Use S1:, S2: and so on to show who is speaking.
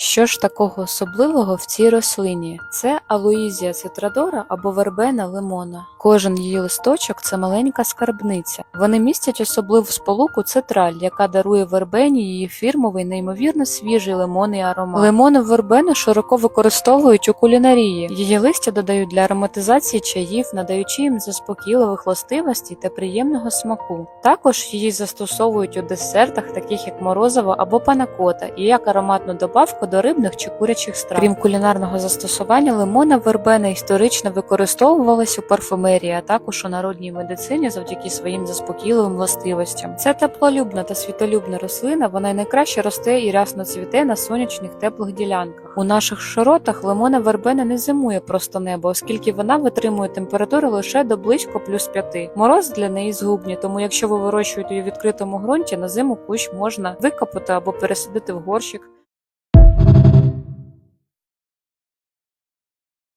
S1: Що ж такого особливого в цій рослині? Це алоїзія цитрадора або вербена лимона. Кожен її листочок це маленька скарбниця. Вони містять особливу сполуку цитраль, яка дарує вербені її фірмовий неймовірно свіжий лимонний аромат. Лимони вербени широко використовують у кулінарії. Її листя додають для ароматизації чаїв, надаючи їм заспокійливих властивостей та приємного смаку. Також її застосовують у десертах, таких як морозиво або панакота, і як ароматну добавку до рибних чи курячих страв. Крім кулінарного застосування, лимона вербена історично використовувалась у парфумерії, а також у народній медицині завдяки своїм заспокійливим властивостям. Це теплолюбна та світолюбна рослина, вона найкраще росте і рясно цвіте на сонячних теплих ділянках. У наших широтах лимона вербена не зимує просто небо, оскільки вона витримує температуру лише до близько плюс 5. Мороз для неї згубні, тому якщо ви вирощуєте її в відкритому ґрунті, на зиму кущ можна викопати або пересадити в горщик.